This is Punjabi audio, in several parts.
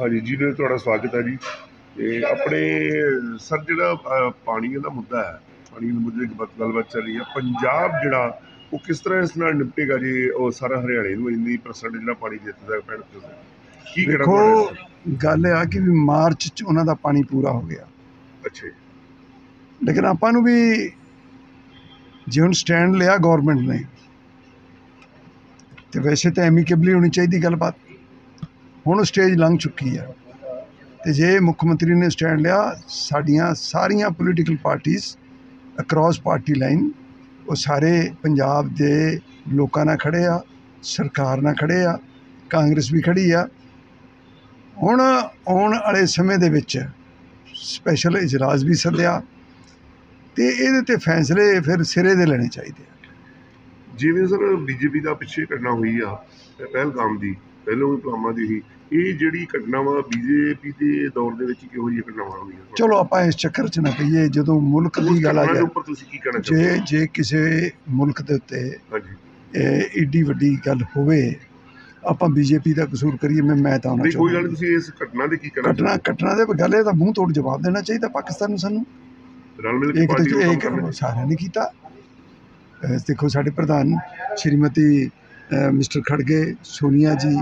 ਹਾਂਜੀ ਜੀ ਨੇ ਤੁਹਾਡਾ ਸਵਾਗਤ ਹੈ ਜੀ। ਤੇ ਆਪਣੇ ਸਰ ਜਿਹੜਾ ਪਾਣੀ ਦਾ ਮੁੱਦਾ ਹੈ ਪਾਣੀ ਦੇ ਮੁੱਦੇ ਦੀ ਗੱਲਬਾਤ- ਚੱਲ ਰਹੀ ਹੈ ਪੰਜਾਬ ਜਿਹੜਾ ਉਹ ਕਿਸ ਤਰ੍ਹਾਂ ਇਸ ਨਾਲ ਨਿਪਟੇਗਾ ਜੀ ਉਹ ਸਾਰਾ ਹਰਿਆਣੇ ਨੂੰ ਇੰਨੀ ਪਰਸੈਂਟ ਜਿਹੜਾ ਪਾਣੀ ਦਿੱਤਾ ਪੈਣ ਕੀ ਦੇਖੋ ਗੱਲ ਇਹ ਆ ਕਿ ਵੀ ਮਾਰਚ ਚ ਉਹਨਾਂ ਦਾ ਪਾਣੀ ਪੂਰਾ ਹੋ ਗਿਆ। ਅੱਛਾ ਲੇਕਿਨ ਆਪਾਂ ਨੂੰ ਵੀ ਜੇ ਹੁਣ ਸਟੈਂਡ ਲਿਆ ਗਵਰਨਮੈਂਟ ਨੇ ਤੇ ਵੈਸੇ ਤਾਂ ਐਮੀਕੇਬਲੀ ਹੋਣੀ ਚਾਹੀਦੀ ਗੱਲਬਾਤ। ਹੁਣ ਸਟੇਜ ਲੰਘ ਚੁੱਕੀ ਆ ਤੇ ਜੇ ਮੁੱਖ ਮੰਤਰੀ ਨੇ ਸਟੈਂਡ ਲਿਆ, ਸਾਡੀਆਂ ਸਾਰੀਆਂ ਪੋਲੀਟੀਕਲ ਪਾਰਟੀਆਂ ਅਕ੍ਰੋਸ ਪਾਰਟੀ ਲਾਈਨ ਉਹ ਸਾਰੇ ਪੰਜਾਬ ਦੇ ਲੋਕਾਂ ਨਾਲ ਖੜੇ ਆ, ਸਰਕਾਰ ਨਾਲ ਖੜੇ ਆ, ਕਾਂਗਰਸ ਵੀ ਖੜੀ ਆ। ਹੁਣ ਆਉਣ ਵਾਲੇ ਸਮੇਂ ਦੇ ਵਿੱਚ ਸਪੈਸ਼ਲ ਇਜਲਾਸ ਵੀ ਸੱਦਿਆ ਤੇ ਇਹਦੇ ਤੇ ਫੈਸਲੇ ਫਿਰ ਸਿਰੇ ਦੇ ਲੈਣੇ ਚਾਹੀਦੇ ਆ। ਜਿਵੇਂ ਸਰ, ਬੀਜੇਪੀ ਦਾ ਪਿੱਛੇ ਘਟਨਾ ਹੋਈ ਆ, ਪਹਿਲਗਾਮ ਦੀ। ਪਹਿਲੋਂ ਵੀ ਪਲਾਮਾ ਦੀ ਸੀ। ਇਹ ਜਿਹੜੀ ਘਟਨਾ ਵਾ ਬੀਜੇਪੀ ਦੇ ਦੌਰ ਦੇ ਵਿੱਚ ਕਿਹੋ ਜਿਹੀ ਘਟਨਾਵਾਂ ਹੋਈਆਂ ਚਲੋ ਆਪਾਂ ਇਸ ਚੱਕਰ 'ਚ ਨਾ ਪਈਏ ਜਦੋਂ ਮੁਲਕ ਦੀ ਗੱਲ ਆ ਜਾਏ ਉੱਪਰ ਤੁਸੀਂ ਕੀ ਕਹਿਣਾ ਚਾਹੁੰਦੇ ਜੇ ਜੇ ਕਿਸੇ ਮੁਲਕ ਦੇ ਉੱਤੇ ਹਾਂਜੀ। ਇਹ ਏਡੀ ਵੱਡੀ ਗੱਲ ਹੋਵੇ ਆਪਾਂ ਬੀਜੇਪੀ ਦਾ ਕਸੂਰ ਕਰੀਏ ਮੈਂ ਮੈਂ ਤਾਂ ਨਹੀਂ ਕੋਈ ਗੱਲ ਤੁਸੀਂ ਇਸ ਘਟਨਾ ਦੇ ਕੀ ਕਹਿਣਾ ਘਟਨਾ ਘਟਨਾ ਦੇ ਗੱਲ ਇਹ ਤਾਂ ਮੂੰਹ ਤੋੜ ਜਵਾਬ ਦੇਣਾ ਚਾਹੀਦਾ ਪਾਕਿਸਤਾਨ ਨੂੰ ਸਾਨੂੰ? ਰਲ ਮਿਲ ਕੇ ਪਾਰਟੀ ਨੂੰ ਕੰਮ ਕਰਨਾ ਸਾਰਿਆਂ ਨੇ ਕੀਤਾ। ਦੇਖੋ ਸਾਡੇ ਪ੍ਰਧਾਨ ਸ਼੍ਰੀਮਤੀ ਮਿਸਟਰ ਖੜਗੇ ਸੋਨੀਆ ਜੀ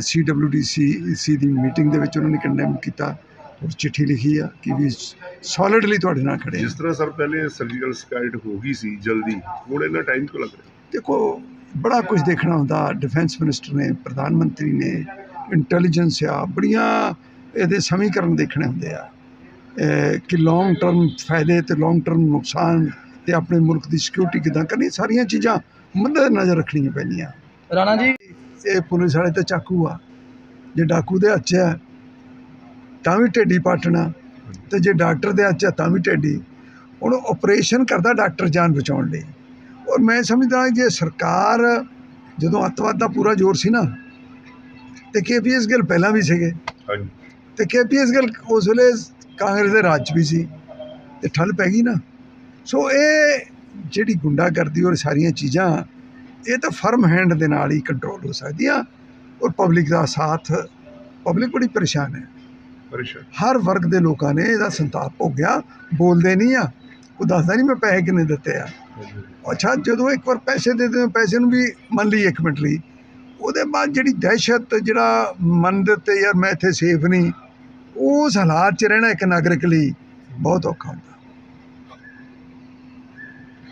ਸੀਡਬਲਯੂਡੀਸੀ ਸੀ ਦੀ ਮੀਟਿੰਗ ਦੇ ਵਿੱਚ ਉਹਨਾਂ ਨੇ ਕੰਡੈਮ ਕੀਤਾ ਔਰ ਚਿੱਠੀ ਲਿਖੀ ਆ ਕਿ ਵੀ ਸੋਲਿਡਲੀ ਤੁਹਾਡੇ ਨਾਲ ਖੜੇ ਜਿਸ ਤਰ੍ਹਾਂ ਸਰ ਪਹਿਲੇ ਸਰਜੀਕਲ ਸਟ੍ਰਾਈਕ ਹੋ ਗਈ ਸੀ ਜਲਦੀ ਹੁਣ ਇੰਨਾ ਟਾਈਮ ਕਿਉਂ ਲੱਗ ਰਿਹਾ? ਦੇਖੋ ਬੜਾ ਕੁਝ ਦੇਖਣਾ ਹੁੰਦਾ। ਡਿਫੈਂਸ ਮਿਨਿਸਟਰ ਨੇ ਪ੍ਰਧਾਨ ਮੰਤਰੀ ਨੇ ਇੰਟੈਲੀਜੈਂਸ ਆ ਬੜੀਆਂ ਇਹਦੇ ਸਮੀਕਰਨ ਦੇਖਣੇ ਹੁੰਦੇ ਆ। ਕਿ ਲੌਂਗ ਟਰਮ ਫਾਇਦੇ ਤੇ ਲੌਂਗ ਟਰਮ ਨੁਕਸਾਨ ਤੇ ਆਪਣੇ ਮੁਲਕ ਦੀ ਸਿਕਿਉਰਿਟੀ ਕਿਦਾਂ ਕਰਨੀ ਸਾਰੀਆਂ ਚੀਜ਼ਾਂ ਮੱਦੇ ਨਜ਼ਰ ਰੱਖਣੀਆਂ ਪੈਂਦੀਆਂ। ਰਾਣਾ ਜੀ? ਇਹ ਪੁਲਿਸ ਵਾਲੇ ਤੇ ਚਾਕੂ ਆ। ਜੇ ਡਾਕੂ ਦੇ ਹੱਥ ਹੈ ਤਾਂ ਵੀ ਢੇਡੀ ਪਾਟਣਾ ਤੇ ਜੇ ਡਾਕਟਰ ਦੇ ਹੱਥ ਹੈ ਤਾਂ ਵੀ ਢੇਡੀ। ਹੁਣ ਆਪਰੇਸ਼ਨ ਕਰਦਾ ਡਾਕਟਰ ਜਾਨ ਬਚਾਉਣ ਲਈ। ਔਰ ਮੈਂ ਸਮਝਦਾ ਜੇ ਸਰਕਾਰ ਜਦੋਂ ਅੱਤਵਾਦ ਦਾ ਪੂਰਾ ਜ਼ੋਰ ਸੀ ਨਾ ਤੇ ਕੇਪੀਐਸ ਗਿੱਲ ਪਹਿਲਾਂ ਵੀ ਸੀਗੇ। ਹਾਂਜੀ। ਤੇ ਕੇਪੀਐਸ ਗਿੱਲ ਉਸ ਵੇਲੇ ਕਾਂਗਰਸ ਦੇ ਰਾਜ 'ਚ ਵੀ ਸੀ। ਤੇ ਠੱਲ ਪੈ ਗਈ ਨਾ। ਸੋ ਇਹ ਜਿਹੜੀ ਗੁੰਡਾਗਰਦੀ ਔਰ ਸਾਰੀਆਂ ਚੀਜ਼ਾਂ ਇਹ ਤਾਂ ਫਰਮ ਹੈਂਡ ਦੇ ਨਾਲ ਹੀ ਕੰਟਰੋਲ ਹੋ ਸਕਦੀਆਂ ਔਰ ਪਬਲਿਕ ਦਾ ਸਾਥ ਪਬਲਿਕ ਬੜੀ ਪਰੇਸ਼ਾਨ ਹੈ। ਪਰੇਸ਼ਾਨ। ਹਰ ਵਰਗ ਦੇ ਲੋਕਾਂ ਨੇ ਇਹਦਾ ਸੰਤਾਪ ਭੋਗਿਆ ਬੋਲਦੇ ਨਹੀਂ ਆ ਉਹ ਦੱਸਦਾ ਨਹੀਂ ਮੈਂ ਪੈਸੇ ਕਿੰਨੇ ਦਿੱਤੇ ਆ। ਅੱਛਾ ਜਦੋਂ ਇੱਕ ਵਾਰ ਪੈਸੇ ਦੇ ਦਿੰਦੇ ਪੈਸੇ ਨੂੰ ਵੀ ਮੰਨ ਲਈ ਇੱਕ ਮਿੰਟ ਲਈ ਉਹਦੇ ਬਾਅਦ ਜਿਹੜੀ ਦਹਿਸ਼ਤ ਜਿਹੜਾ ਮਨ ਦੇ ਉੱਤੇ ਯਾਰ ਮੈਂ ਇੱਥੇ ਸੇਫ ਨਹੀਂ ਉਸ ਹਾਲਾਤ 'ਚ ਰਹਿਣਾ ਇੱਕ ਨਾਗਰਿਕ ਲਈ ਬਹੁਤ ਔਖਾ ਹੁੰਦਾ।